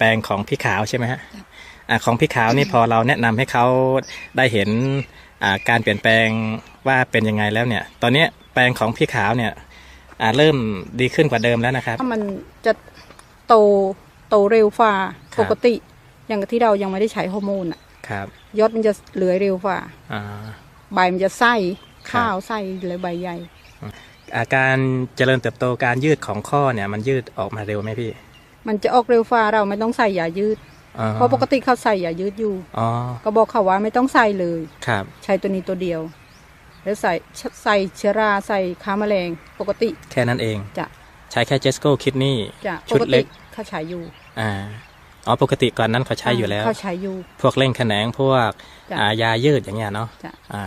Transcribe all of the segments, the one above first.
แปลงของพี่ขาวใช่ไหมฮะอ่าของพี่ขาวนี่พอเราแนะนำให้เขาได้เห็นอ่าการเปลี่ยนแปลงว่าเป็นยังไงแล้วเนี่ย ตอนเนี้ยแปลงของพี่ขาวเนี่ยอ่าเริ่มดีขึ้นกว่าเดิมแล้วนะครับถ้ามันจะโตโตเร็วฝ่าครับปกติ อย่างที่เรายังไม่ได้ใช้ฮอร์โมนอะครับยอดมันจะเหลือยเร็วฝ่าอ่าใบมันจะไส้ครับข้าวไส้เลยใบใหญ่อาการเจริญเติบโตการยืดของข้อเนี่ยมันยืดออกมาเร็วไหมพี่ มันจะออกเร็วฝ่าเราไม่ต้องใส่ยายืดอ๋อเพราะปกติเขาใส่ยายืดอยู่อ๋อก็บอกเขาว่าไม่ต้องใส่เลยครับ ใช้ตัวนี้ตัวเดียว แล้วใส่ใส่เชื้อราใส่ค้าแมลงปกติ แค่นั้นเองจะใช้แค่เจสโก้คิดนี่จะปชุดกเล็ติกเขาใช้อยู่ อ่าอ๋อปกติก่อนนั้นเขาใช้อยู่แล้วเขาใช้อยู่ พวกเร่งแขนงพวกจ้ะอ่ายายืดอย่างเงี้ยเนาะจ้ะอ่า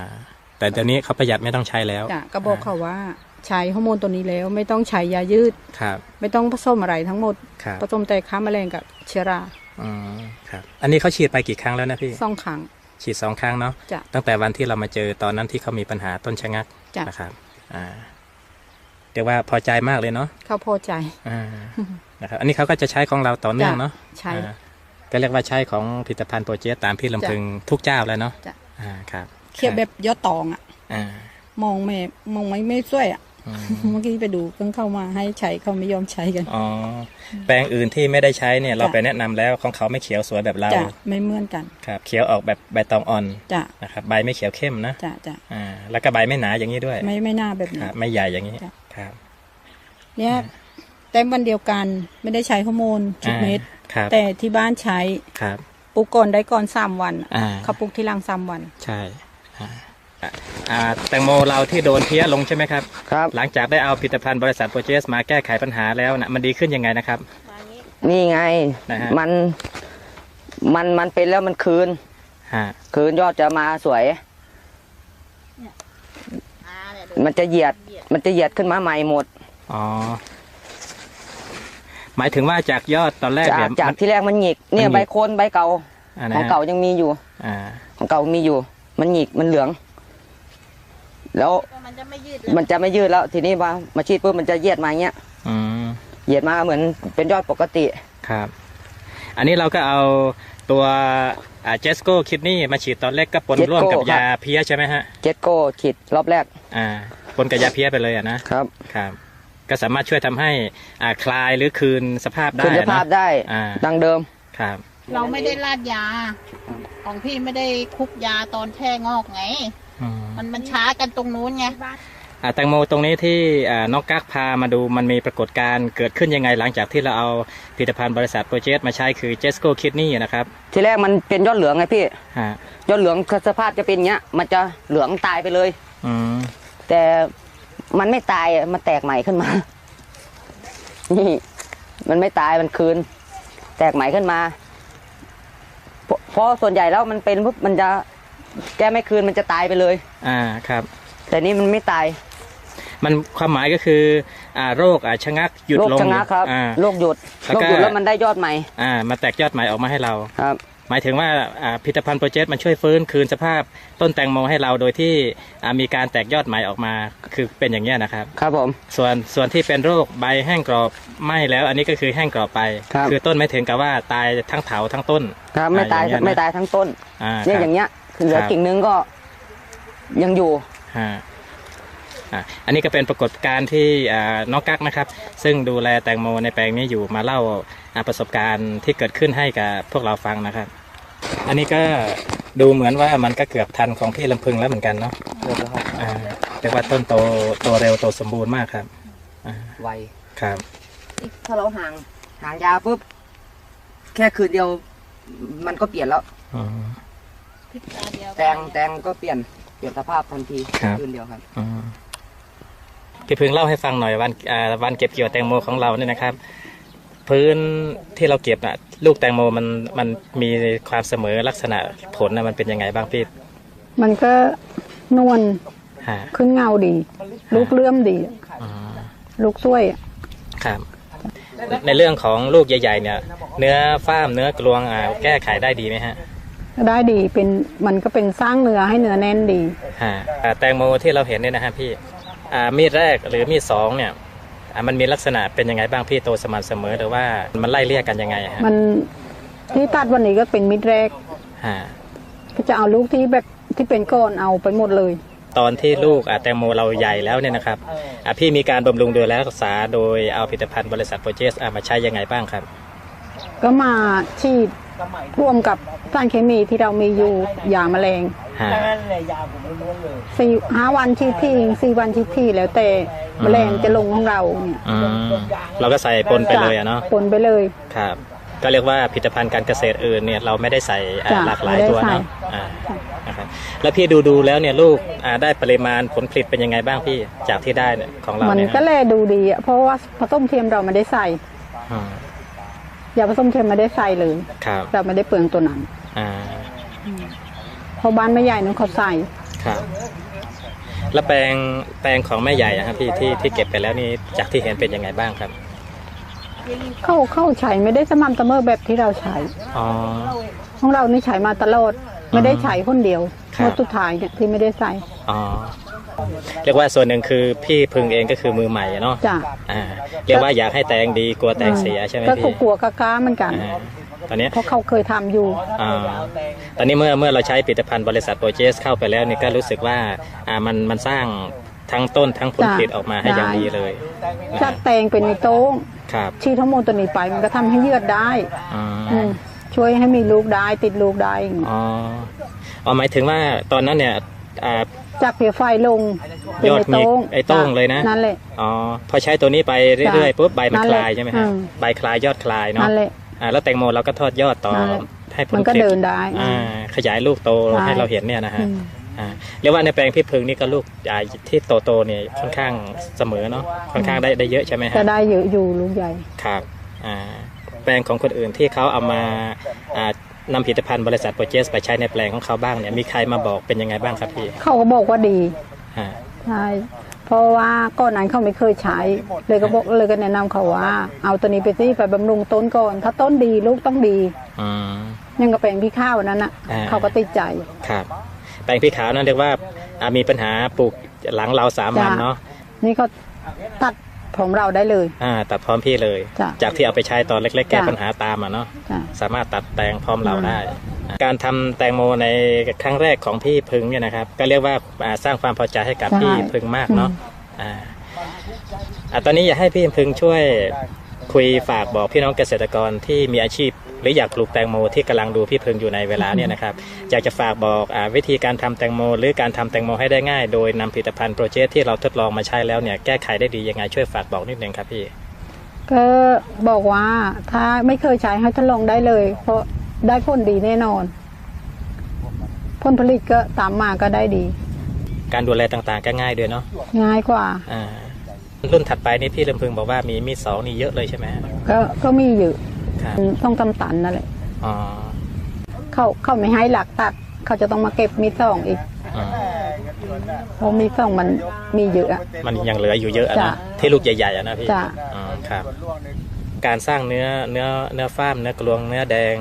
แต่เดี๋ยวนี้เขาประหยัดไม่ต้องใช้แล้วจะก็บอกเขาว่า ใช้ฮอร์โมนตัวนี้แล้ว ไม่ต้องใช้ยายืด ครับ ไม่ต้องผสมอะไรทั้งหมด ครับผสมแต่ค้าแมลงกับเชื้อราอืมครับ อันนี้เขาฉีดไปกี่ครั้งแล้วนะพี่สองครั้ง ฉีดสองครั้งเนาะจะตั้งแต่วันที่เรามาเจอตอนนั้นที่เขามีปัญหาต้นชะงักจ้ะ นะครับ อ่าเรียกว่าพอใจมากเลยเนาะ เขาพอใจ อ่า นะครับ อันนี้เขาก็จะใช้ของเราต่อเนื่องเนาะใช้ อ่าก็เรียกว่าใช้ของผลิตภัณฑ์โปรเจสตามพี่ลำพึงทุกเจ้าแล้วเนาะ จ้ะ อ่า ครับเคียบแบบยอดตองอะ อ่ามองไม่มองไม่ไม่สวยอะอืม เมื่อกี้ไปดูเพิ่งเข้ามาให้ใช้เขาไม่ยอมใช้กันอ๋อแปลงอื่นที่ไม่ได้ใช้เนี่ยเราจ้ะไปแนะนำแล้วของเขาไม่เขียวสวยแบบเราจะไม่เหมือนกันครับเขียวออกแบบใบตองอ่อนจะนะครับใบไม่เขียวเข้มนะจะจะอ่าแล้วก็ใบไม่หนาอย่างนี้ด้วย ไม่ไม่น่าแบบคนี้รับไม่ใหญ่อย่างนี้จ้ะครับ เนี่ยเต็มวันเดียวกันไม่ได้ใช้ฮอร์โมนชุดเม็ดอ่าครับแต่ที่บ้านใช้ครับปลูกก่อนได้ก่อนสามวันอ่าเขาปลูกที่หลังสามวัน ใช่ อ่าอ่าแตงโมเราที่โดนเพี้ยลงใช่ไหมครับครับ หลังจากได้เอาผลิตภัณฑ์บริษัทโปรเจสมาแก้ไขปัญหาแล้วนะมันดีขึ้นยังไงนะครับ นี่ไง นะฮะ มัน มันมันเป็นแล้วมันคืน ฮะคืนยอดจะมาสวย มันจะเหยียด มันจะเหยียดขึ้นมาใหม่หมด อ๋อหมายถึงว่าจากยอดตอนแรกจากเนี่ยจากมัน ที่แรกมันหงิก เนี่ยมันหงิก ใบโคนใบเก่า อ่านะของฮะเก่ายังมีอยู่ อ่า ของเก่ามีอยู่ มันหงิกมันเหลือง แล้วมันจะไม่ยืดมันจะไม่ยืดแล้ว ทีนี้มามาฉีดปุ๊บมันจะเหยียดมาอย่างเงี้ยอืมเหยียดมาเหมือนเป็นยอดปกติครับ อันนี้เราก็เอาตัวเจสโก้คิดนี่มาฉีดตอนแรกก็ปน Jesco ร่วมกับครับยาเพี้ยใช่ไหมฮะเจ็ดโก้ฉีดรอบแรก อ่าปนกับยาเพี้ยไปเลยอะนะครับครับ ก็สามารถช่วยทำให้อ่าคลายหรือคืนสภาพได้คืนสภาพนะได้อ่าดังเดิมครับ เราไม่ได้ราดยา ของพี่ไม่ได้คลุกยาตอนแช่งอกไง อืมมันมันช้ากันตรงนู้นไงอ่าแตงโมตรงนี้ที่อ่าน้องกั๊กพามาดูมันมีปรากฏการณ์เกิดขึ้นยังไงหลังจากที่เราเอาผลิตภัณฑ์บริษัทโปรเจสมาใช้คือเจสโก้คิดนี่นะครับทีแรกมันเป็นยอดเหลืองไงพี่ฮะยอดเหลืองสภาพจะเป็นอย่างเงี้ย มันจะเหลืองตายไปเลย อืมแต่มันไม่ตายอะมันแตกใหม่ขึ้นมา นี่ มันไม่ตายมันคืน แตกใหม่ขึ้นมาเพราะเพราะส่วนใหญ่แล้วมันเป็นปุ๊บมันจะ แก้ไม่คืนมันจะตายไปเลย อ่าครับ แต่นี่มันไม่ตาย มันความหมายก็คืออ่าโรคอ่าชะงักหยุดโรคลงชะงักครับอ่า โรคหยุดแล้วโรก็ คหยุดแล้วมันได้ยอดใหม่อ่ามาแตกยอดใหม่ออกมาให้เรา ครับ หมายถึงว่าอ่าผลิตภัณฑ์โปรเจสมันช่วยฟื้นคืนสภาพต้นแตงโมให้เราโดยที่อ่ามีการแตกยอดใหม่ออกมา คือเป็นอย่างเงี้ยนะครับ ครับผม ส่วนส่วนที่เป็นโรคใบแห้งกรอบไหม้แล้ว อันนี้ก็คือแห้งกรอบไปครับ อต้นไม่ถึงกับว่าตายทั้งเถาทั้งต้นครับไม่ตายอ่อย่างเงี้ยนะไม่ตายทั้งต้นอ่าเนี่ยครับอย่างเงี้ย เหลือครับกิ่งนึงก็ยังอยู่ฮะอะอันนี้ก็เป็นปรากฏการณ์ที่อ่าน้องกั๊กนะครับ ซึ่งดูแลแตงโมในแปลงนี้อยู่มาเล่าอ่าประสบการณ์ที่เกิดขึ้นให้กับพวกเราฟังนะครับ อันนี้ก็ดูเหมือนว่ามันก็เกือบทันของพี่ลำพึงแล้วเหมือนกันเนาะอ่าเรียกว่าต้นโตโตเร็วโตสมบูรณ์มากครับไวครับถ้าเราห่างห่างยาปุ๊บแค่คืนเดียวมันก็เปลี่ยนแล้วอืมพริก ตาเดียวแตงแตงก็เปลี่ยนเปลี่ยนสภาพทันทีครับ คืนเดียวครับอืมพี่พึงเล่าให้ฟังหน่อยวันอ่าวันเก็บเกี่ยวแตงโมของเราเนี่ยนะครับ พื้นที่เราเก็บน่ะ ลูกแตงโมมันมันมีความเสมอลักษณะผลนะมันเป็นยังไงบ้างพี่มันก็นวลฮะขึ้นเงาดี ลูกเลื่อมดีอืมลูกสวยอะครับ ในเรื่องของลูกใหญ่ ๆ เนี่ย เนื้อฟ้ามเนื้อกลวงอ่าแก้ไขได้ดีไหมฮะ ได้ดีเป็นมันก็เป็นสร้างเนื้อให้เนื้อแน่นดีฮะอ่าแตงโมที่เราเห็นเนี่ยนะฮะพี่อ่ามีดแรกหรือมีดสองเนี่ยอ่ามันมีลักษณะเป็นยังไงบ้างพี่โตสม่ำเสมอหรือว่ามันไล่เลี่ยกันยังไงฮะมันที่ตัดวันนี้ก็เป็นมิดแรกฮะก็จะเอาลูกที่แบบที่เป็นก้อนเอาไปหมดเลย ตอนที่ลูกอะแตงโมเราใหญ่แล้วเนี่ยนะครับอะพี่มีการบำรุงดูแลรักษาโดยเอาผลิตภัณฑ์บริษัทโปรเจสมาใช้ยังไงบ้างครับ ก็มาฉีด ร่วมกับสารเคมีที่เรามีอยู่ยาแมลงฮะสี่ห้าวันฉีดที่สี่วันฉีดที่แล้วแต่แมลงจะลงของเราเนี่ยอืมเราก็ใส่ปนไปเลยอะเนาะปนไปเลย ครับ ก็เรียกว่าผลิตภัณฑ์การเกษตรอื่นเนี่ยเราไม่ได้ใส่อะจ้ะหลากหลายไม่ได้ตัวใส่เนาะอ่านะครับแล้วพี่ดูดูแล้วเนี่ยลูกอ่าได้ปริมาณผลผลิตเป็นยังไงบ้างพี่จากที่ได้เนี่ยของเรามันเนี่ยก็แลดูดีอะเพราะว่าผสมเทียมเราไม่ได้ใส่ อืม ยาผสมเทียมไม่ได้ใส่เลยครับเราไม่ได้เปลืองตัวนั้นอ่าเพราะบ้านไม่ใหญ่นั้นเขาใส่ครับ แล้วแปลงแปลงของแม่ใหญ่อะครับพี่ที่ที่เก็บไปแล้วนี่จากที่เห็นเป็นยังไงบ้างครับ เข้าเข้าใช้ไม่ได้สม่ำเสมอแบบที่เราใช้อ๋อของเรานี่ใช้มาตลอดไม่ได้ใช้คนเดียวครับเมื่อสุดท้ายเนี่ยที่ไม่ได้ใส่อ๋อ เรียกว่าส่วนหนึ่งคือพี่พึงเองก็คือมือใหม่อะเนาะจ้ะอ่าเรียกว่าอยากให้แตงดีกลัวแตงเสียใช่ไหมก็พี่กลัวๆกล้าๆเหมือนกัน อ่าตอนเนี้ยเพราะเขาเคยทำอยู่ อ่าตอนนี้เมื่อเมื่อเราใช้ผลิตภัณฑ์บริษัทโปรเจสเข้าไปแล้วนี่ก็รู้สึกว่าอ่ามันมันสร้างทั้งต้นทั้งผลผลิตออกมาให้อย่างดีเลยนะจัดแตงเป็นในโต้งครับชีทั้งหมดตัวนี้ไป มันก็ทำให้เยือดได้อืมอืมช่วยให้มีลูกได้ติดลูกได้อ๋ออ๋อหมายถึงว่าตอนนั้นเนี่ยอ่า จากเพียไฟลงเป็นยอดในโต้งมีไอ้โต้งเลยนะ นั่นแหละ อ๋อพอใช้ตัวนี้ไปเรื่อยๆปุ๊บใบมันนั่นคแหละลายใช่ไหมฮะอืม ใบคลายยอดคลายเนาะนั่นแหละ อ่าแล้วแตงโมเราก็ทอดยอดต่อนั่นแหละให้ผลมันก็ผลิตเดินได้อ่าขยายลูกโตใช่ ให้เราเห็นเนี่ยนะฮะอืมอ่าเรียกว่าในแปลงพี่พึงนี่ก็ลูกอ่าที่โตโตๆเนี่ยค่อนข้างเสมอเนาะค่อนข้างได้ได้เยอะใช่ไหมฮะ จะได้เยอะอยู่ลูกใหญ่ ครับอ่าแปลงของคนอื่นที่เขาเอามาอ่า นำผลิตภัณฑ์บริษัทโปรเจสไปใช้ในแปลงของเขาบ้างเนี่ยมีใครมาบอกเป็นยังไงบ้างครับพี่เขาก็บอกว่าดีฮะใช่เพราะว่าก่อนนั้นเขาไม่เคยใช้ เลยก็บอกเลยก็แนะนำเขาว่า เอาตัวนี้ไปสิไปบำรุงต้นก่อน ถ้าต้นดีลูกต้องดีอืมยังกระแปลงพี่ข้าวนั้นน่ะอ่าเขาก็ติดใจครับแปลงพี่ขาวนั่นเรียกว่าอ่ามีปัญหาปลูกหลังเราสามวันจ้ะเนาะนี่เขาตัด ของเราได้เลย อ่า ตัดพร้อมพี่เลย จ้ะจากที่เอาไปใช้ตอนเล็ก ๆ แก้จ้ะ ปัญหาตามอะเนาะจ้ะ สามารถตัดแตงพร้อมเราอืมได้ การทำแตงโมในครั้งแรกของพี่พึงเนี่ยนะครับ ก็เรียกว่าอ่าสร้างความพอใจให้กับพี่พึงมากเนาะอ่าอ่าตอนนี้อยากให้พี่พึงช่วย คุยฝากบอกพี่น้องเกษตรกรที่มีอาชีพ หรืออยากปลูกแตงโมที่กำลังดูพี่พึงอยู่ในเวลาเนี่ยนะครับอยากจะฝากบอกอาวิธีการทำแตงโม หรือการทำแตงโมให้ได้ง่าย โดยนำผลิตภัณฑ์โปรเจกต์ที่เราทดลองมาใช้แล้วเนี่ยแก้ไขได้ดียังไงช่วยฝากบอกนิดนึงครับพี่ ก็บอกว่าถ้าไม่เคยใช้ให้ทดลองได้เลย เพราะได้ผลดีแน่นอนผลผลิตก็ตามมาก็ได้ดี การดูแลต่างๆก็ง่ายด้วยเนาะง่ายกว่าอ่า รุ่นถัดไปนี่พี่ลำพึงบอกว่ามีมีดสองนี่เยอะเลยใช่ไหมฮะก็ก็มีอยู่ครับต้องตำตันนั่นแหละอ๋อเขาเขาไม่ให้หลักตัด เขาจะต้องมาเก็บมีดสองอีกอืมเพราะมีดสองมันมีเยอะอะมันยังเหลืออยู่เยอะอะนะจ้ะที่ลูกใหญ่ๆอะนะพี่จ้ะอ๋อครับการสร้างเนื้อเนื้อเนื้อฟ้ามเนื้อกลวงเนื้อแดง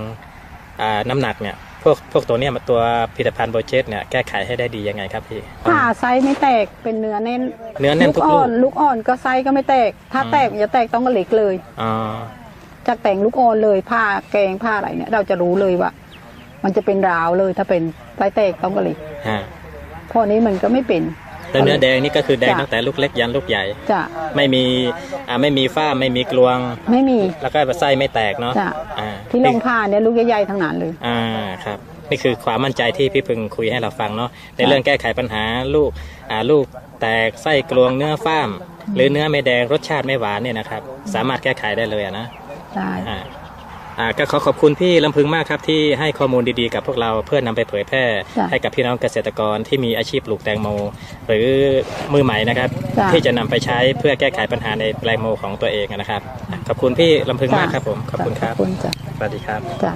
อ่าน้ำหนักเนี่ย พวกพวกตัวเนี้ยตัวผลิตภัณฑ์โปรเจกต์เนี่ยแก้ไขให้ได้ดียังไงครับพี่ ผ่าไซส์ไม่แตกเป็นเนื้อแน่นเนื้อแน่นลูกทุกอ่ลูอกนลูกอ่อนก็ไซส์ก็ไม่แตก ถ้าอืม แตกมันจะแตกต้องกระเหล็กเลย อ๋อจากแต่งลูกอ่อนเลยผ้าแกงผ้าอะไรเนี่ย เราจะรู้เลยว่า มันจะเป็นราวเลยถ้าเป็นไซส์แตกต้องกระเหล็กฮะพอนี้มันก็ไม่เป็น แล้วเนื้อแดงนี่ก็คือแดงจ้ะ ตั้งแต่ลูกเล็กยันลูกใหญ่จะไม่มีอ่าไม่มีฝ้าไม่มีกลวง ไม่มี แล้วก็ไส้ไม่แตกเนาะจ้ะ อ่าที่ลงผ้าเนี่ยลูกใหญ่ๆทั้งนั้นเลย อ่าครับนี่คือความมั่นใจที่พี่พึงคุยให้เราฟังเนาะในจ้ะเรื่องแก้ไขปัญหาลูกอ่าลูกแตกไส้กลวงเนื้อฝ้าม หรือเนื้อไม่แดงรสชาติไม่หวานเนี่ยนะครับ สามารถแก้ไขได้เลยอะนะได้ อ่าอ่า ก็ขอขอบคุณพี่ลำพึงมากครับที่ให้ข้อมูลดีๆกับพวกเราเพื่อนำไปเผยแพร่จ้ะให้กับพี่น้องเกษตรกรที่มีอาชีพปลูกแตงโม หรือมือใหม่นะครับจ้ะที่จะนำไปใช้เพื่อแก้ไขปัญหาในแปลงโมของตัวเองนะครับอะขอบคุณพี่ลำพึงมากครับผมขอบคุณครับขอบคุณจ้ะสวัสดีครับจ้ะ